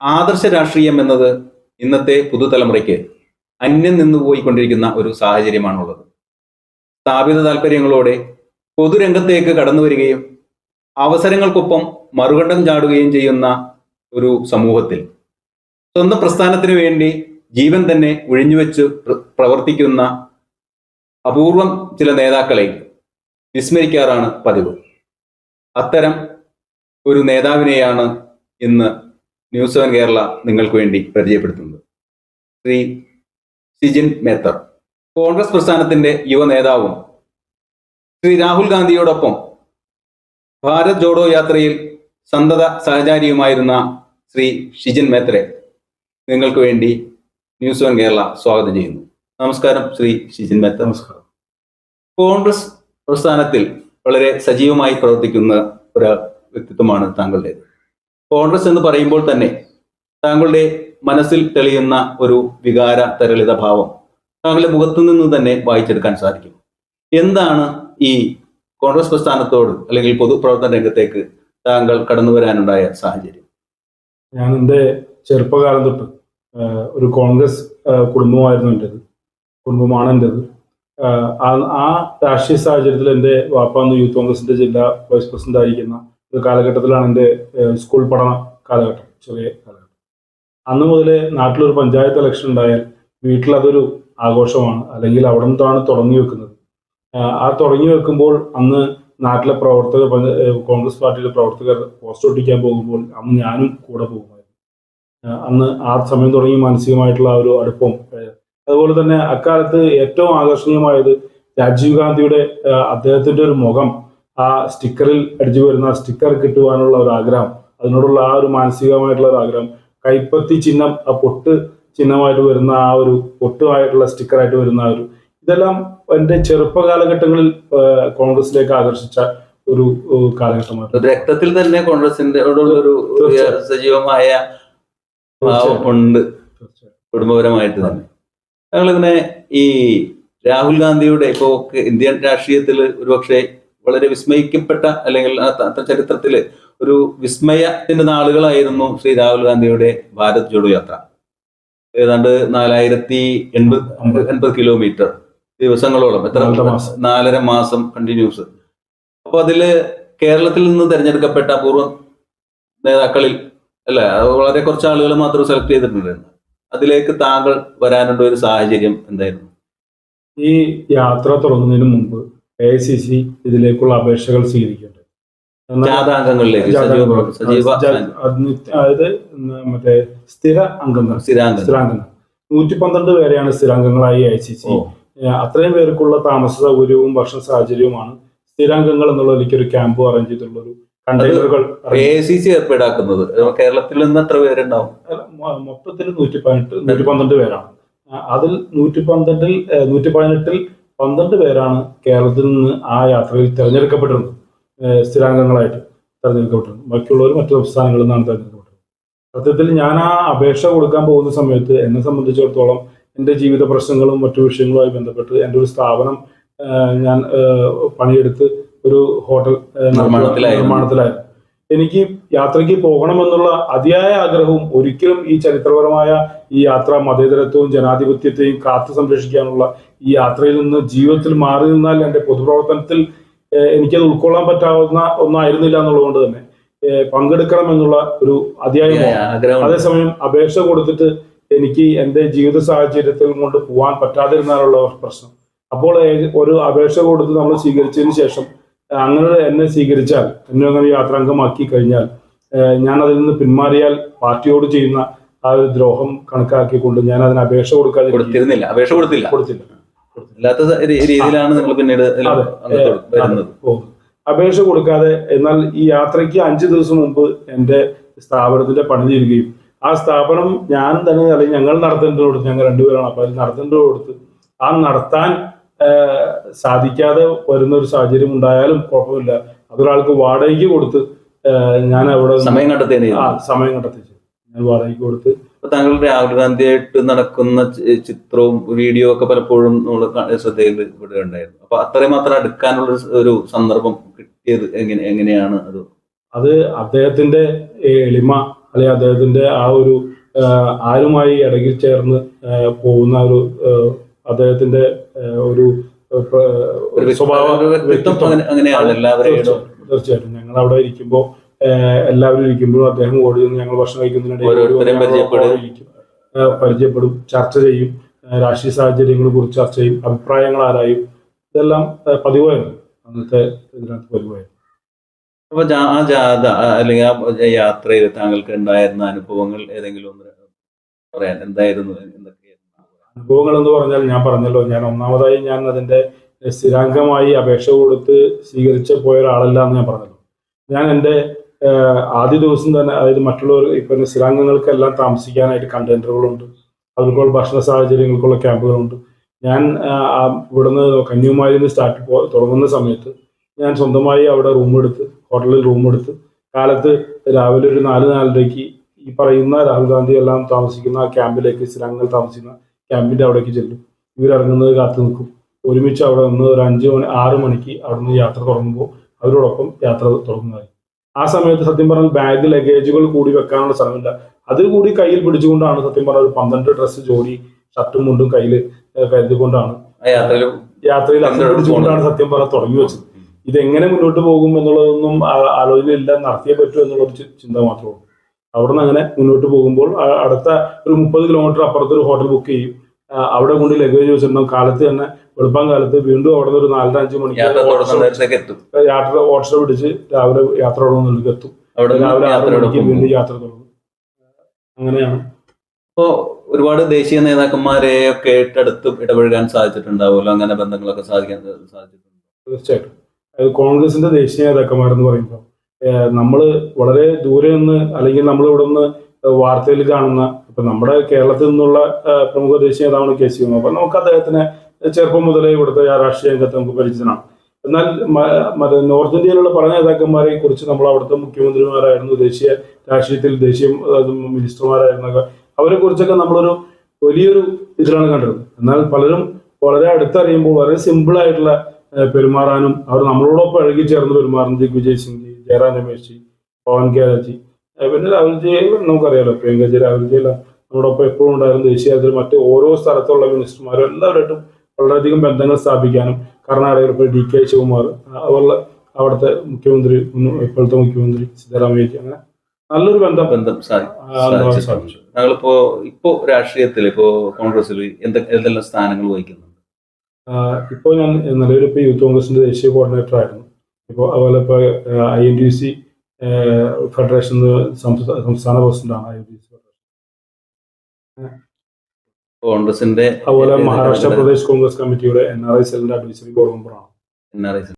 ആദർശ രാഷ്ട്രീയം എന്നത് ഇന്നത്തെ പുതുതലമുറയ്ക്ക് അന്യം നിന്നു പോയിക്കൊണ്ടിരിക്കുന്ന ഒരു സാഹചര്യമാണുള്ളത്. സ്ഥാപിത താല്പര്യങ്ങളോടെ പൊതുരംഗത്തേക്ക് കടന്നു വരികയും അവസരങ്ങൾക്കൊപ്പം മറുകണ്ഠം ചാടുകയും ചെയ്യുന്ന ഒരു സമൂഹത്തിൽ. സ്വന്തം പ്രസ്ഥാനത്തിനു വേണ്ടി ജീവൻ തന്നെ ഒഴിഞ്ഞുവെച്ച് പ്രവർത്തിക്കുന്ന അപൂർവം ചില നേതാക്കളെ വിസ്മരിക്കാറാണ് പതിവ്. അത്തരം ഒരു നേതാവിനെയാണ് ഇന്ന് ന്യൂസ് സെവൻ കേരള നിങ്ങൾക്ക് വേണ്ടി പരിചയപ്പെടുത്തുന്നത്. ശ്രീ സിജിൻ മേത്തർ കോൺഗ്രസ് പ്രസ്ഥാനത്തിന്റെ യുവ നേതാവും ശ്രീ രാഹുൽ ഗാന്ധിയോടൊപ്പം ഭാരത് ജോഡോ യാത്രയിൽ സന്തത സഹചാരിയുമായിരുന്ന ശ്രീ ഷിജിൻ മേത്തരെ നിങ്ങൾക്ക് വേണ്ടി ന്യൂസ് വൺ കേരള സ്വാഗതം ചെയ്യുന്നു. നമസ്കാരം ശ്രീ ഷിജിൻ മേത്ത നമസ്കാരം. കോൺഗ്രസ് പ്രസ്ഥാനത്തിൽ വളരെ സജീവമായി പ്രവർത്തിക്കുന്ന ഒരു വ്യക്തിത്വമാണ് താങ്കളുടേത്. കോൺഗ്രസ് എന്ന് പറയുമ്പോൾ തന്നെ താങ്കളുടെ മനസ്സിൽ തെളിയുന്ന ഒരു വികാര തരളിത ഭാവം താങ്കളുടെ മുഖത്തു നിന്ന് തന്നെ വായിച്ചെടുക്കാൻ സാധിക്കും. എന്താണ് ഈ കോൺഗ്രസ് പ്രസ്ഥാനത്തോട് അല്ലെങ്കിൽ പൊതുപ്രവർത്തന രംഗത്തേക്ക് താങ്കൾ കടന്നു വരാനുണ്ടായ സാഹചര്യം? ഞാൻ എന്റെ ചെറുപ്പകാലം തൊട്ട് ഒരു കോൺഗ്രസ് കുടുംബമായിരുന്നു എന്റെത്. കുടുംബമാണ് എന്റെത്. ആ- രാഷ്ട്രീയ സാഹചര്യത്തിൽ എന്റെ വാപ്പ അന്ന് യൂത്ത് കോൺഗ്രസിന്റെ ജില്ലാ വൈസ് പ്രസിഡന്റ് ആയിരിക്കുന്ന കാലഘട്ടത്തിലാണ് എന്റെ സ്കൂൾ പഠന കാലഘട്ടം ചെറിയ കാലഘട്ടം. അന്ന് മുതലേ നാട്ടിലൊരു പഞ്ചായത്ത് ഇലക്ഷൻ ഉണ്ടായാൽ വീട്ടിൽ അതൊരു ആഘോഷമാണ്. അല്ലെങ്കിൽ അവിടെ നിന്നാണ് തുടങ്ങി വെക്കുന്നത്. ആ തുടങ്ങി വെക്കുമ്പോൾ അന്ന് നാട്ടിലെ പ്രവർത്തകർ കോൺഗ്രസ് പാർട്ടിയിലെ പ്രവർത്തകർ പോസ്റ്റ് ഒട്ടിക്കാൻ പോകുമ്പോൾ അന്ന് ഞാനും കൂടെ പോകുമായിരുന്നു. അന്ന് ആ സമയം തുടങ്ങി മാനസികമായിട്ടുള്ള ഒരു അടുപ്പം അതുപോലെ തന്നെ അക്കാലത്ത് ഏറ്റവും ആകർഷണീയമായത് രാജീവ് ഗാന്ധിയുടെ അദ്ദേഹത്തിന്റെ ഒരു മുഖം ആ സ്റ്റിക്കറിൽ അടിച്ചു വരുന്ന ആ സ്റ്റിക്കർ കിട്ടുവാനുള്ള ഒരു ആഗ്രഹം അതിനോടുള്ള ആ ഒരു മാനസികമായിട്ടുള്ള ഒരു ആഗ്രഹം കൈപ്പത്തി ചിഹ്നം ആ പൊട്ട് ചിഹ്നമായിട്ട് വരുന്ന ആ ഒരു പൊട്ടുമായിട്ടുള്ള സ്റ്റിക്കറായിട്ട് വരുന്ന ആ ഒരു ഇതെല്ലാം എന്റെ ചെറുപ്പ കാലഘട്ടങ്ങളിൽ കോൺഗ്രസിലേക്ക് ആകർഷിച്ച ഒരു കാലഘട്ടമാണ്. രക്തത്തിൽ തന്നെ കോൺഗ്രസിന്റെ ഒരു സജീവമായ ഉണ്ട്. കുടുംബപരമായിട്ട് തന്നെ. ഞങ്ങളിങ്ങനെ ഈ രാഹുൽ ഗാന്ധിയുടെ ഇപ്പോ ഇന്ത്യൻ രാഷ്ട്രീയത്തിൽ ഒരുപക്ഷെ വളരെ വിസ്മയിക്കപ്പെട്ട അല്ലെങ്കിൽ ചരിത്രത്തിൽ ഒരു വിസ്മയത്തിന്റെ നാളുകളായിരുന്നു ശ്രീ രാഹുൽ ഗാന്ധിയുടെ ഭാരത് ജോഡോ യാത്ര. ഏതാണ്ട് നാലായിരത്തി എൺപത് എൺപത് കിലോമീറ്റർ ദിവസങ്ങളോളം എത്ര നാലര മാസം. കണ്ടിന്യൂസ് അപ്പൊ അതിൽ കേരളത്തിൽ നിന്ന് തെരഞ്ഞെടുക്കപ്പെട്ട പൂർവ നേതാക്കളിൽ അല്ല വളരെ കുറച്ച് ആളുകൾ മാത്രം സെലക്ട് ചെയ്തിട്ടുണ്ടായിരുന്നു. അതിലേക്ക് താങ്കൾ വരാനുള്ള ഒരു സാഹചര്യം എന്തായിരുന്നു? ഈ യാത്ര തുടങ്ങുന്നതിന് മുമ്പ് എ ഐ സി സി ഇതിലേക്കുള്ള അപേക്ഷകൾ സ്വീകരിക്കുന്നുണ്ട്. അതായത് മറ്റേ സ്ഥിര അംഗങ്ങൾ. സ്ഥിരാംഗങ്ങൾ. നൂറ്റി പന്ത്രണ്ട് പേരെയാണ് സ്ഥിരാംഗങ്ങളായി ഐ സി സി അത്രയും പേർക്കുള്ള താമസ സൗകര്യവും ഭക്ഷണ സാഹചര്യവുമാണ് സ്ഥിരാംഗങ്ങൾ എന്നുള്ള ഒരു ക്യാമ്പ് അറേഞ്ച് ചെയ്തിട്ടുള്ള ഒരു കണ്ടെയ്നറുകൾ എ സി സി ഏർപ്പാടാക്കുന്നത്. കേരളത്തിൽ നിന്ന് എത്ര പേരുണ്ടാവും? മൊത്തത്തിൽ നൂറ്റി പതിനെട്ട് നൂറ്റി പന്ത്രണ്ട് പേരാണ്. അതിൽ നൂറ്റി പന്ത്രണ്ടിൽ നൂറ്റി പതിനെട്ടിൽ പന്ത്രണ്ട് പേരാണ് കേരളത്തിൽ നിന്ന് ആ യാത്രയിൽ തിരഞ്ഞെടുക്കപ്പെട്ടിരുന്നത്. സ്ഥിരാംഗങ്ങളായിട്ട് തിരഞ്ഞെടുക്കപ്പെട്ടിരുന്നു ബാക്കിയുള്ളവർ മറ്റു സംസ്ഥാനങ്ങളിൽ നിന്നാണ് തിരഞ്ഞെടുക്കപ്പെട്ടത് സത്യത്തിൽ ഞാൻ ആ അപേക്ഷ കൊടുക്കാൻ പോകുന്ന സമയത്ത് എന്നെ സംബന്ധിച്ചിടത്തോളം എന്റെ ജീവിത പ്രശ്നങ്ങളും മറ്റു വിഷയങ്ങളുമായി ബന്ധപ്പെട്ട് എന്റെ ഒരു സ്ഥാപനം ഞാൻ പണിയെടുത്ത് ഒരു ഹോട്ടൽ നിർമ്മാണത്തിലായിരുന്നു. എനിക്ക് യാത്രയ്ക്ക് പോകണമെന്നുള്ള അതിയായ ആഗ്രഹവും ഒരിക്കലും ഈ ചരിത്രപരമായ ഈ യാത്ര മതേതരത്വവും ജനാധിപത്യത്തെയും കാത്തു സംരക്ഷിക്കാനുള്ള ഈ യാത്രയിൽ നിന്ന് ജീവിതത്തിൽ മാറി നിന്നാൽ എന്റെ പൊതുപ്രവർത്തനത്തിൽ എനിക്കത് ഉൾക്കൊള്ളാൻ പറ്റാവുന്ന ഒന്നായിരുന്നില്ല എന്നുള്ളതുകൊണ്ട് തന്നെ പങ്കെടുക്കണം എന്നുള്ള ഒരു അതിയായ അതേസമയം അപേക്ഷ കൊടുത്തിട്ട് എനിക്ക് എന്റെ ജീവിത സാഹചര്യത്തിൽ കൊണ്ട് പോകാൻ പറ്റാതിരുന്നാലുള്ള പ്രശ്നം. അപ്പോൾ ഒരു അപേക്ഷ കൊടുത്ത് നമ്മൾ സ്വീകരിച്ചതിന് ശേഷം അങ്ങനെ എന്നെ സ്വീകരിച്ചാൽ എന്നെ അങ്ങനെ യാത്രാംഗമാക്കി കഴിഞ്ഞാൽ ഞാൻ അതിൽ നിന്ന് പിന്മാറിയാൽ പാർട്ടിയോട് ചെയ്യുന്ന ആ ഒരു ദ്രോഹം കണക്കാക്കിക്കൊണ്ട് ഞാൻ അതിന് അപേക്ഷ കൊടുക്കാതെ കൊടുത്തിരുന്നില്ല. അപേക്ഷ കൊടുത്തില്ല. കൊടുത്തില്ല. അല്ലാത്ത രീതിയിലാണ് നിങ്ങൾ പിന്നീട് അപേക്ഷ കൊടുക്കാതെ എന്നാൽ ഈ യാത്രയ്ക്ക് അഞ്ചു ദിവസം മുമ്പ് എന്റെ സ്ഥാപനത്തിന്റെ പണി തീരുകയും ആ സ്ഥാപനം ഞാൻ തന്നെ അല്ലെങ്കിൽ ഞങ്ങൾ നടത്തേണ്ടത് കൊടുത്ത് ഞങ്ങൾ രണ്ടുപേരാണ്. അപ്പൊ അതിൽ നടത്തേണ്ടത് കൊടുത്ത് ആ നടത്താൻ സാധിക്കാതെ വരുന്ന ഒരു സാഹചര്യം ഉണ്ടായാലും കുഴപ്പമില്ല. അതൊരാൾക്ക് വാടകയ്ക്ക് കൊടുത്ത് ഞാൻ അവിടെ സമയം കണ്ടെത്തി ആ സമയം കണ്ടെത്തി ഞാൻ വാടകയ്ക്ക് കൊടുത്ത്. താങ്കൾ രാഹുൽ ഗാന്ധിയായിട്ട് നടക്കുന്ന ചിത്രവും വീഡിയോ ഒക്കെ പലപ്പോഴും നമ്മൾ ശ്രദ്ധയിൽ ഇവിടെ ഉണ്ടായിരുന്നു അപ്പൊ അത്രയും മാത്രം അടുക്കാനുള്ള ഒരു- സന്ദർഭം കിട്ടിയത് എങ്ങനെ എങ്ങനെയാണ് അത്? അത് അദ്ദേഹത്തിന്റെ എളിമ അല്ലെങ്കിൽ അദ്ദേഹത്തിന്റെ ആ ഒരു ആരുമായി ഇടകിൽ ചേർന്ന് പോകുന്ന ഒരു അദ്ദേഹത്തിന്റെ ഒരു സ്വഭാവ തീർച്ചയായിട്ടും. ഞങ്ങൾ അവിടെ ഇരിക്കുമ്പോൾ എല്ലാവരും ഇരിക്കുമ്പോഴും അദ്ദേഹം ഓടി നിന്ന് ഞങ്ങൾ ഭക്ഷണം കഴിക്കുന്നതിനിടയിൽ പരിചയപ്പെടും. ചർച്ച ചെയ്യും രാഷ്ട്രീയ സാഹചര്യങ്ങളെ കുറിച്ച് ചർച്ച ചെയ്യും അഭിപ്രായങ്ങൾ ആരായും. ഇതെല്ലാം പതിവായിരുന്നു. അന്നത്തെ ഇതിനകത്ത് പതിവായിരുന്നു. അപ്പൊ ആ ജാഥ അല്ലെങ്കിൽ ആ യാത്രയിൽ താങ്കൾക്ക് ഉണ്ടായിരുന്ന അനുഭവങ്ങൾ ഏതെങ്കിലും ഒന്ന് പറയാൻ എന്തായിരുന്നു എന്തൊക്കെയായിരുന്നു അനുഭവങ്ങൾ എന്ന് പറഞ്ഞാൽ ഞാൻ പറഞ്ഞല്ലോ ഞാൻ ഒന്നാമതായി ഞാൻ അതിന്റെ സ്ഥിരാംഗമായി അപേക്ഷ കൊടുത്ത് സ്വീകരിച്ച പോയ ഒരാളല്ല എന്ന് ഞാൻ പറഞ്ഞല്ലോ. ഞാൻ എന്റെ ആദ്യ ദിവസം തന്നെ അതായത് മറ്റുള്ളവർ ഇപ്പം സ്ഥിരാംഗങ്ങൾക്കെല്ലാം താമസിക്കാനായിട്ട് കണ്ടെയ്നറുകളുണ്ട്. അവർക്കുള്ള ഭക്ഷണ സാഹചര്യങ്ങൾക്കുള്ള ക്യാമ്പുകളുണ്ട്. ഞാൻ ഇവിടുന്ന് കന്യാകുമാരിയിൽ നിന്ന് സ്റ്റാർട്ട് തുടങ്ങുന്ന സമയത്ത് ഞാൻ സ്വന്തമായി അവിടെ റൂം എടുത്ത് ഹോട്ടലിൽ റൂം എടുത്ത് കാലത്ത് രാവിലെ ഒരു നാല് നാലരയ്ക്ക് ഈ പറയുന്ന രാഹുൽ ഗാന്ധി എല്ലാം താമസിക്കുന്ന ആ ക്യാമ്പിലേക്ക് സ്ഥിരാംഗങ്ങൾ താമസിക്കുന്ന ക്യാമ്പിന്റെ അവിടേക്ക് ചെല്ലും. ഇവരിറങ്ങുന്നത് കാത്തു നിൽക്കും. ഒരുമിച്ച് അവിടെ നിന്ന് ഒരു അഞ്ച് മണി ആറ് മണിക്ക് അവിടെ നിന്ന് യാത്ര തുടങ്ങുമ്പോൾ അവരോടൊപ്പം യാത്ര തുടങ്ങുന്നതായി. ആ സമയത്ത് സത്യം പറഞ്ഞാൽ ബാഗ് ലഗേജുകൾ കൂടി വെക്കാനുള്ള സ്ഥലമില്ല. അതിൽ കൂടി കയ്യിൽ പിടിച്ചുകൊണ്ടാണ് സത്യം പറഞ്ഞാൽ ഒരു പന്ത്രണ്ട് ഡ്രസ്സ് ജോഡി ഷർട്ടും മുണ്ടും കയ്യിൽ കരുതിക്കൊണ്ടാണ് യാത്രയിൽ അത് പിടിച്ചുകൊണ്ടാണ് സത്യം പറഞ്ഞാൽ തുടങ്ങി വെച്ചത്. ഇതെങ്ങനെ മുന്നോട്ട് പോകും എന്നുള്ളതൊന്നും ആലോചനയില്ല നടത്തിയേ പറ്റൂ എന്നുള്ളൊരു ചിന്ത മാത്രമേ ഉള്ളൂ. അവിടെ നിന്ന് അങ്ങനെ മുന്നോട്ട് പോകുമ്പോൾ അടുത്ത ഒരു മുപ്പത് കിലോമീറ്റർ അപ്പുറത്ത് ഒരു ഹോട്ടൽ ബുക്ക് ചെയ്യും. അവിടെ കൊണ്ട് ലഗേജ് വെച്ചിട്ടുണ്ടാവും കാലത്ത് തന്നെ വെളുപ്പം കാലത്ത് വീണ്ടും അവിടെ നിന്ന് ഒരു നാലര അഞ്ച് മണിക്ക് യാത്ര ഓട്ടോ പിടിച്ച് രാവിലെ യാത്ര തുടങ്ങുന്നതിലേക്ക് എത്തും. രാവിലെ ആറ് മണിക്ക് വീണ്ടും യാത്ര തുടങ്ങും. അങ്ങനെയാണ്. അപ്പോ ഒരുപാട് ദേശീയ നേതാക്കന്മാരെ ഒക്കെ ഏറ്റെടുത്ത് ഇടപഴകാൻ സാധിച്ചിട്ടുണ്ടാവുമല്ലോ? അങ്ങനെ ബന്ധങ്ങളൊക്കെ സാധിക്കാൻ സാധിച്ചിട്ടുണ്ട്? തീർച്ചയായിട്ടും. കോൺഗ്രസിന്റെ ദേശീയ നേതാക്കന്മാരെന്ന് പറയുമ്പോൾ നമ്മൾ വളരെ ദൂരെ നിന്ന് അല്ലെങ്കിൽ നമ്മൾ ഇവിടെ നിന്ന് വാർത്തയിൽ കാണുന്ന ഇപ്പൊ നമ്മുടെ കേരളത്തിൽ നിന്നുള്ള പ്രമുഖ ദേശീയ നേതാവാണ് കെ സി അപ്പൊ നമുക്ക് അദ്ദേഹത്തിനെ ചെറുപ്പം മുതലേ ഇവിടുത്തെ രാഷ്ട്രീയ രംഗത്ത് നമുക്ക് പരിചിതനാണ്. എന്നാൽ മറ്റേ നോർത്ത് ഇന്ത്യയിലുള്ള പല നേതാക്കന്മാരെ കുറിച്ച് നമ്മൾ അവിടുത്തെ മുഖ്യമന്ത്രിമാരായിരുന്നു ദേശീയ രാഷ്ട്രീയത്തിൽ ദേശീയ മിനിസ്റ്റർമാരായിരുന്നൊക്കെ. അവരെ കുറിച്ചൊക്കെ നമ്മളൊരു വലിയൊരു ഇതിലാണ് കണ്ടത്. എന്നാൽ പലരും വളരെ അടുത്തറിയുമ്പോൾ വളരെ സിമ്പിൾ ആയിട്ടുള്ള പെരുമാറാനും അവർ നമ്മളോടൊപ്പം ഇഴകി ചേർന്ന് പെരുമാറുന്ന ദിഗ്വിജയ് സിംഗ് ജയറാം രമേശ് പവൻ കേരജി പിന്നെ രാഹുൽജി നമുക്കറിയാലോ പ്രിയങ്കജി രാഹുൽജി നമ്മുടെ ഒപ്പം എപ്പോഴും ഉണ്ടായിരുന്ന. ദേശീയ തലത്തിൽ മറ്റ് ഓരോ സ്ഥലത്തുള്ള മിനിസ്റ്റർമാരും എല്ലാവരായിട്ടും വളരെയധികം ബന്ധങ്ങൾ സ്ഥാപിക്കാനും കർണാടകയിൽ ഇപ്പോൾ ഡി കെ ശിവകുമാർ അതുപോലെ അവിടുത്തെ മുഖ്യമന്ത്രി ഇപ്പോഴത്തെ മുഖ്യമന്ത്രി സിദ്ധരാമയ്യ അങ്ങനെ നല്ലൊരു ബന്ധം ബന്ധം സാധിച്ചു ഞങ്ങളിപ്പോ ഇപ്പോ രാഷ്ട്രീയത്തിൽ ഇപ്പോ കോൺഗ്രസിൽ എന്തെല്ലാം സ്ഥാനങ്ങൾ വഹിക്കുന്നുണ്ട്? ഇപ്പോൾ ഞാൻ നിലവിൽ ഇപ്പോൾ യൂത്ത് കോൺഗ്രസിന്റെ ദേശീയ കോർഡിനേറ്റർ ആയിരുന്നു ഇപ്പോൾ അതുപോലെ ഇപ്പോൾ I N D C federation സംസ്ഥാന പ്രസിഡന്റാണ് I N D C federation കോൺഗ്രസിന്റെ അതുപോലെ മഹാരാഷ്ട്ര പ്രദേശ് കോൺഗ്രസ് കമ്മിറ്റിയുടെ എൻ ആർ ഐ സെല്ലിന്റെ അഡ്വൈസറി ബോർഡ് മെമ്പറാണ് എൻ ആർ ഐ